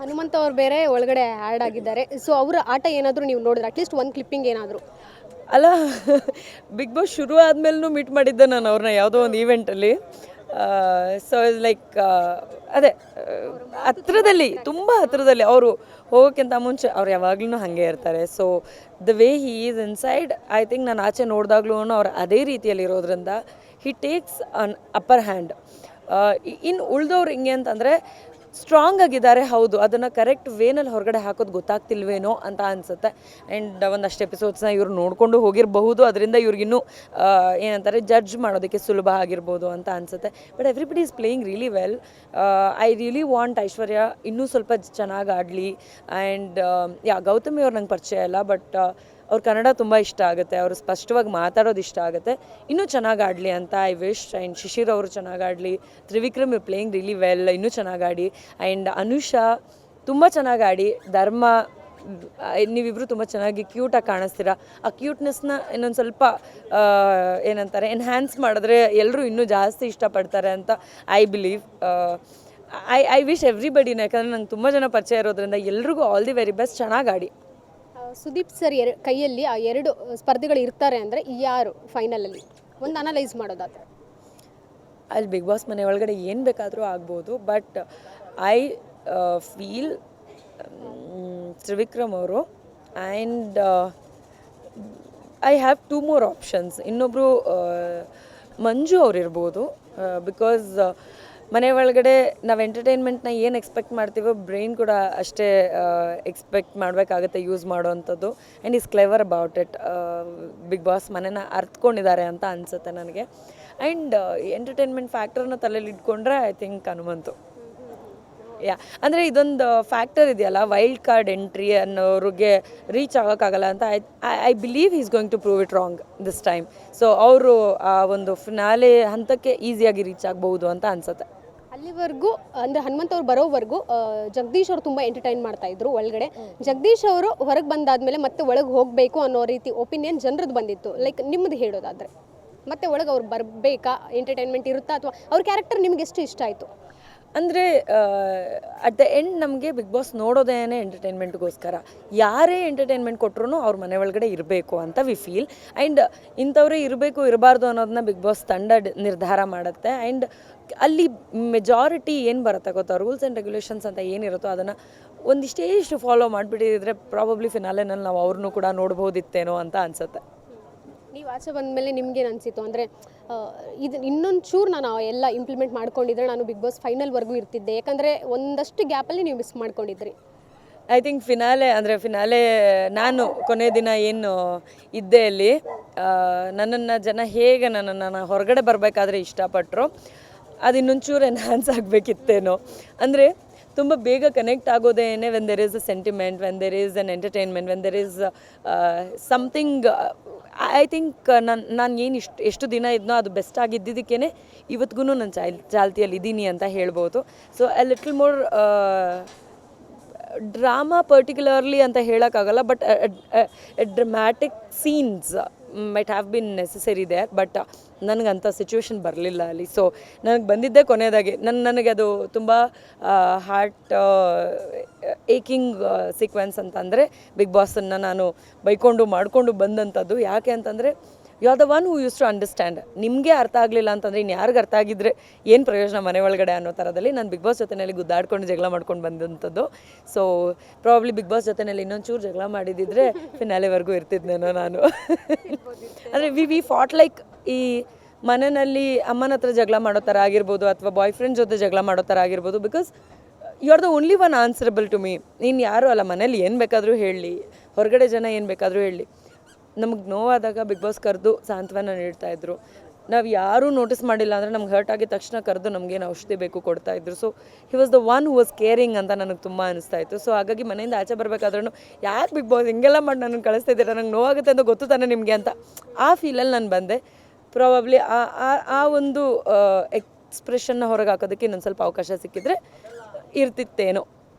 ಹನುಮಂತ ಅವ್ರು ಬೇರೆ ಒಳಗಡೆ ಆ್ಯಡ್ ಆಗಿದ್ದಾರೆ. ಸೊ ಅವರ ಆಟ ಏನಾದರೂ ನೀವು ನೋಡಿದ್ರೆ ಅಟ್ಲೀಸ್ಟ್ ಒಂದು ಕ್ಲಿಪ್ಪಿಂಗ್ ಏನಾದರೂ. ಅಲ್ಲ ಬಿಗ್ ಬಾಸ್ ಶುರು ಆದಮೇಲೂ ಮೀಟ್ ಮಾಡಿದ್ದೆ ನಾನು ಅವ್ರನ್ನ ಯಾವುದೋ ಒಂದು ಈವೆಂಟಲ್ಲಿ ಸೊ ಲೈಕ್ ಅದೇ, ಹತ್ರದಲ್ಲಿ, ತುಂಬ ಹತ್ರದಲ್ಲಿ ಅವರು ಹೋಗೋಕ್ಕಿಂತ ಮುಂಚೆ ಅವ್ರು ಯಾವಾಗ್ಲೂ ಹಾಗೆ ಇರ್ತಾರೆ. So the way he is inside I think ನಾನು ಆಚೆ ನೋಡಿದಾಗ್ಲೂ ಅವ್ರು ಅದೇ ರೀತಿಯಲ್ಲಿ ಇರೋದ್ರಿಂದ he takes an upper hand ಇನ್ನು ಉಳಿದವ್ರು ಹಿಂಗೆ ಅಂತಂದರೆ ಸ್ಟ್ರಾಂಗ್ ಆಗಿದ್ದಾರೆ, ಹೌದು. ಅದನ್ನು ಕರೆಕ್ಟ್ ವೇನಲ್ಲಿ ಹೊರಗಡೆ ಹಾಕೋದು ಗೊತ್ತಾಗ್ತಿಲ್ವೇನೋ ಅಂತ ಅನಿಸುತ್ತೆ. ಆ್ಯಂಡ್ ಒಂದಷ್ಟು ಎಪಿಸೋಡ್ಸ್ನ ಇವ್ರು ನೋಡಿಕೊಂಡು ಹೋಗಿರಬಹುದು. ಅದರಿಂದ ಇವ್ರಿಗಿನ್ನೂ ಏನಂತಾರೆ ಜಡ್ಜ್ ಮಾಡೋದಕ್ಕೆ ಸುಲಭ ಆಗಿರ್ಬೋದು ಅಂತ ಅನಿಸುತ್ತೆ. But everybody is playing really well I really want Aishwarya ಇನ್ನೂ ಸ್ವಲ್ಪ ಚೆನ್ನಾಗಿ ಆಡಲಿ. ಆ್ಯಂಡ್ ಯಾ, ಗೌತಮಿ ಅವ್ರು ನಂಗೆ ಪರಿಚಯ ಇಲ್ಲ ಬಟ್ ಅವ್ರ ಕನ್ನಡ ತುಂಬ ಇಷ್ಟ ಆಗುತ್ತೆ, ಅವರು ಸ್ಪಷ್ಟವಾಗಿ ಮಾತಾಡೋದು ಇಷ್ಟ ಆಗುತ್ತೆ. ಇನ್ನೂ ಚೆನ್ನಾಗಿ ಆಡಲಿ ಅಂತ ಐ ವಿಶ್ ಆ್ಯಂಡ್ ಶಿಶಿರ್ ಅವರು ಚೆನ್ನಾಗಿ ಆಡಲಿ, Trivikram you playing really well ಇನ್ನೂ ಚೆನ್ನಾಗಿ ಆಡಿ ಆ್ಯಂಡ್ ಅನುಷಾ ತುಂಬ ಚೆನ್ನಾಗಿ ಆಡಿ, ಧರ್ಮ ನೀವಿಬ್ಬರು ತುಂಬ ಚೆನ್ನಾಗಿ ಕ್ಯೂಟಾಗಿ ಕಾಣಿಸ್ತೀರಾ? ಆ ಕ್ಯೂಟ್ನೆಸ್ನ ಇನ್ನೊಂದು ಸ್ವಲ್ಪ ಏನಂತಾರೆ ಎನ್ಹ್ಯಾನ್ಸ್ ಮಾಡಿದ್ರೆ ಎಲ್ಲರೂ ಇನ್ನೂ ಜಾಸ್ತಿ ಇಷ್ಟಪಡ್ತಾರೆ ಅಂತ I believe I I wish ಎವ್ರಿಬಡಿನ ಯಾಕಂದರೆ ನಂಗೆ ತುಂಬ ಜನ ಪರಿಚಯ ಇರೋದ್ರಿಂದ ಎಲ್ರಿಗೂ ಆಲ್ ದಿ ವೆರಿ ಬೆಸ್ಟ್ ಚೆನ್ನಾಗಿ ಆಡಿ. ಸುದೀಪ್ ಸರ್ ಕೈಯಲ್ಲಿ ಆ ಎರಡು ಸ್ಪರ್ಧೆಗಳು ಇರ್ತಾರೆ ಅಂದರೆ ಯಾರು ಫೈನಲಲ್ಲಿ ಒಂದು ಅನಲೈಸ್ ಮಾಡೋದಾದ್ರೆ ಅಲ್ಲಿ ಬಿಗ್ ಬಾಸ್ ಮನೆ ಒಳಗಡೆ ಏನು ಬೇಕಾದರೂ ಆಗ್ಬೋದು ಬಟ್ ಐ ಫೀಲ್ ತ್ರಿವಿಕ್ರಮ್ ಅವರು and I have two more options ಇನ್ನೊಬ್ಬರು ಮಂಜು ಅವ್ರು ಇರ್ಬೋದು ಬಿಕಾಸ್ ಮನೆ ಒಳಗಡೆ ನಾವು ಎಂಟರ್ಟೈನ್ಮೆಂಟ್ನ ಏನು ಎಕ್ಸ್ಪೆಕ್ಟ್ ಮಾಡ್ತೀವೋ ಬ್ರೈನ್ ಕೂಡ ಅಷ್ಟೇ ಎಕ್ಸ್ಪೆಕ್ಟ್ ಮಾಡಬೇಕಾಗುತ್ತೆ use ಮಾಡೋವಂಥದ್ದು and is clever about it big boss ಮನೆನ ಅರ್ತ್ಕೊಂಡಿದ್ದಾರೆ ಅಂತ ಅನಿಸುತ್ತೆ ನನಗೆ. ಆ್ಯಂಡ್ ಎಂಟರ್ಟೈನ್ಮೆಂಟ್ ಫ್ಯಾಕ್ಟರ್ನ ತಲೆಯಲ್ಲಿ ಇಟ್ಕೊಂಡ್ರೆ ಐ ಥಿಂಕ್ ಹನುಮಂತು. ಯಾ ಅಂದರೆ ಇದೊಂದು ಫ್ಯಾಕ್ಟರ್ ಇದೆಯಲ್ಲ ವೈಲ್ಡ್ ಕಾರ್ಡ್ ಎಂಟ್ರಿ ಅನ್ನೋರಿಗೆ ರೀಚ್ ಆಗೋಕ್ಕಾಗಲ್ಲ ಅಂತ I I believe is going to prove it wrong this time so ಅವರು ಆ ಒಂದು ಫಿನಾಲೆ ಹಂತಕ್ಕೆ ಈಸಿಯಾಗಿ ರೀಚ್ ಆಗ್ಬೋದು ಅಂತ ಅನ್ಸುತ್ತೆ. ಅಲ್ಲಿವರೆಗೂ ಅಂದ್ರೆ ಹನುಮಂತ ಅವ್ರು ಬರೋವರೆಗೂ ಜಗದೀಶ್ ಅವರು ತುಂಬ ಎಂಟರ್ಟೈನ್ ಮಾಡ್ತಾ ಇದ್ರು ಒಳಗಡೆ. ಜಗದೀಶ್ ಅವರು ಹೊರಗೆ ಬಂದಾದ್ಮೇಲೆ ಮತ್ತೆ ಒಳಗೆ ಹೋಗಬೇಕು ಅನ್ನೋ ರೀತಿ ಒಪಿನಿಯನ್ ಜನರದ್ದು ಬಂದಿತ್ತು. ಲೈಕ್ ನಿಮ್ಮದು ಹೇಳೋದಾದ್ರೆ. ಮತ್ತೆ ಒಳಗೆ ಅವ್ರು ಬರಬೇಕಾ? ಎಂಟರ್ಟೈನ್ಮೆಂಟ್ ಇರುತ್ತಾ ಅಥವಾ ಅವ್ರ ಕ್ಯಾರೆಕ್ಟರ್ ನಿಮ್ಗೆ ಎಷ್ಟು ಇಷ್ಟ ಆಯಿತು? ಅಂದರೆ ಅಟ್ ದ ಎಂಡ್ ನಮಗೆ ಬಿಗ್ ಬಾಸ್ ನೋಡೋದೇನೆ ಎಂಟರ್ಟೈನ್ಮೆಂಟ್ಗೋಸ್ಕರ ಯಾರೇ ಎಂಟರ್ಟೈನ್ಮೆಂಟ್ ಕೊಟ್ಟರು ಅವ್ರ ಮನೆ ಒಳಗಡೆ ಇರಬೇಕು ಅಂತ ವಿ ಫೀಲ್ ಆ್ಯಂಡ್ ಇಂಥವ್ರೇ ಇರಬೇಕು, ಇರಬಾರ್ದು ಅನ್ನೋದನ್ನ ಬಿಗ್ ಬಾಸ್ ತಂಡ ನಿರ್ಧಾರ ಮಾಡುತ್ತೆ. ಆ್ಯಂಡ್ ಅಲ್ಲಿ ಮೆಜಾರಿಟಿ ಏನು ಬರುತ್ತೆ ಗೊತ್ತಾ? ರೂಲ್ಸ್ ಆ್ಯಂಡ್ ರೆಗ್ಯುಲೇಷನ್ಸ್ ಅಂತ ಏನಿರುತ್ತೋ ಅದನ್ನು ಒಂದಿಷ್ಟೇ ಇಷ್ಟು ಫಾಲೋ ಮಾಡಿಬಿಟ್ಟಿದ್ರೆ ಪ್ರಾಬಬ್ಲಿ ಫಿನಾಲೆನಲ್ಲಿ ನಾವು ಅವ್ರನ್ನೂ ಕೂಡ ನೋಡ್ಬೋದಿತ್ತೇನೋ ಅಂತ ಅನಿಸುತ್ತೆ. ನೀವು ಆಚೆ ಬಂದಮೇಲೆ ನಿಮ್ಗೇನು ಅನಿಸಿತ್ತು? ಅಂದರೆ ಇದು ಇನ್ನೊಂದು ಚೂರು ನಾನು ಎಲ್ಲ ಇಂಪ್ಲಿಮೆಂಟ್ ಮಾಡ್ಕೊಂಡಿದ್ರೆ ನಾನು ಬಿಗ್ ಬಾಸ್ ಫೈನಲ್ವರೆಗೂ ಇರ್ತಿದ್ದೆ. ಯಾಕಂದರೆ ಒಂದಷ್ಟು ಗ್ಯಾಪಲ್ಲಿ ನೀವು ಮಿಸ್ ಮಾಡ್ಕೊಂಡಿದ್ರಿ. ಐ ಥಿಂಕ್ ಫಿನಾಲೆ ಅಂದರೆ ಫಿನಾಲೆ ನಾನು ಕೊನೆ ದಿನ ಏನು ಇದ್ದೆ ಅಲ್ಲಿ ನನ್ನನ್ನು ಜನ ಹೇಗೆ ನನ್ನನ್ನು ಹೊರಗಡೆ ಬರಬೇಕಾದ್ರೆ ಇಷ್ಟಪಟ್ಟರು ಅದು ಇನ್ನೊಂಚೂರು ಎನ್ಹಾನ್ಸ್ ಆಗಬೇಕಿತ್ತೇನೋ. ಅಂದರೆ ತುಂಬ ಬೇಗ connect ಆಗೋದೇನೆ when there is a sentiment when there is an entertainment when there is something I think ನಾನು ನಾನು ಏನು ಇಷ್ಟು, ಎಷ್ಟು ದಿನ ಇದ್ನೋ ಅದು ಬೆಸ್ಟ್ ಆಗಿದ್ದಿದ್ದಕ್ಕೇ ಇವತ್ತಿಗೂ ನಾನು ಚಾಲ್ ಚಾಲ್ತಿಯಲ್ಲಿ ಇದ್ದೀನಿ ಅಂತ ಹೇಳ್ಬೋದು. So a little more drama particularly ಅಂತ ಹೇಳೋಕ್ಕಾಗಲ್ಲ, but dramatic scenes might have been necessary ಇದೆ ಬಟ್ ನನಗಂಥ ಸಿಚುವೇಶನ್ ಬರಲಿಲ್ಲ ಅಲ್ಲಿ. ಸೊ, ನನಗೆ ಬಂದಿದ್ದೇ ಕೊನೆಯದಾಗಿ ನನ್ನ ನನಗೆ ಅದು ತುಂಬ ಹಾರ್ಟ್ ಏಕಿಂಗ್ ಸೀಕ್ವೆನ್ಸ್ ಅಂತಂದರೆ ಬಿಗ್ ಬಾಸನ್ನು ನಾನು ಬೈಕೊಂಡು ಮಾಡಿಕೊಂಡು ಬಂದಂಥದ್ದು. ಯಾಕೆ ಅಂತಂದರೆ you are the one who used to understand ನಿಮಗೆ ಅರ್ಥ ಆಗಲಿಲ್ಲ ಅಂತಂದರೆ ಇನ್ನು ಯಾರಿಗೆ ಅರ್ಥ ಆಗಿದ್ರೆ ಏನು ಪ್ರಯೋಜನ ಮನೆ ಒಳಗಡೆ ಅನ್ನೋ ಥರದಲ್ಲಿ ನಾನು ಬಿಗ್ ಬಾಸ್ ಜೊತೆಯಲ್ಲಿ ಗುದ್ದಾಡ್ಕೊಂಡು ಜಗಳ ಮಾಡ್ಕೊಂಡು ಬಂದಂಥದ್ದು. ಸೊ ಪ್ರಾಬ್ಲಿ ಬಿಗ್ ಬಾಸ್ ಜೊತೆಯಲ್ಲಿ ಇನ್ನೊಂಚೂರು ಜಗಳ ಮಾಡಿದ್ದಿದ್ರೆ ಫಿನಾಲೆವರೆಗೂ ಇರ್ತಿದ್ನೇನೋ ನಾನು. ಅಂದರೆ ವಿ ವಿ ಫಾಟ್ ಲೈಕ್ ಈ ಮನೆಯಲ್ಲಿ ಅಮ್ಮನ ಹತ್ರ ಜಗಳ ಮಾಡೋ ಥರ ಆಗಿರ್ಬೋದು ಅಥವಾ ಬಾಯ್ ಫ್ರೆಂಡ್ ಜೊತೆ ಜಗಳ ಮಾಡೋ ಥರ ಆಗಿರ್ಬೋದು because you are the only one answerable to me ನೀನು ಯಾರು ಅಲ್ಲ, ಮನೇಲಿ ಏನು ಬೇಕಾದರೂ ಹೇಳಿ, ಹೊರಗಡೆ ಜನ ಏನು ಬೇಕಾದರೂ ಹೇಳಲಿ ನಮಗೆ ನೋವಾದಾಗ ಬಿಗ್ ಬಾಸ್ ಕರೆದು ಸಾಂತ್ವನ ನೀಡ್ತಾ ಇದ್ರು. ನಾವು ಯಾರೂ ನೋಟಿಸ್ ಮಾಡಿಲ್ಲ ಅಂದರೆ ನಮ್ಗೆ ಹರ್ಟ್ ಆಗಿದ ತಕ್ಷಣ ಕರೆದು ನಮಗೇನು ಔಷಧಿ ಬೇಕು ಕೊಡ್ತಾ ಇದ್ರು. So he was the one who was caring ಅಂತ ನನಗೆ ತುಂಬ ಅನಿಸ್ತಾ ಇತ್ತು. ಸೊ ಹಾಗಾಗಿ ಮನೆಯಿಂದ ಆಚೆ ಬರಬೇಕಾದ್ರೂ ಯಾಕೆ ಬಿಗ್ ಬಾಸ್ ಹಿಂಗೆಲ್ಲ ಮಾಡಿ ನನಗೆ ಕಳಿಸ್ತಾ ಇದ್ದೀರಾ ನಂಗೆ ನೋವಾಗುತ್ತೆ ಅಂತ ಗೊತ್ತು ತಾನೆ ನಿಮಗೆ ಅಂತ ಆ ಫೀಲಲ್ಲಿ ನಾನು ಬಂದೆ. ಪ್ರಾಬಬ್ಲಿ ಆ, ಆ- ಆ ಒಂದು ಎಕ್ಸ್ಪ್ರೆಷನ್ನ ಹೊರಗೆ ಹಾಕೋದಕ್ಕೆ ಇನ್ನೊಂದು ಸ್ವಲ್ಪ ಅವಕಾಶ ಸಿಕ್ಕಿದ್ರೆ ಇರ್ತಿತ್ತೇನೋ.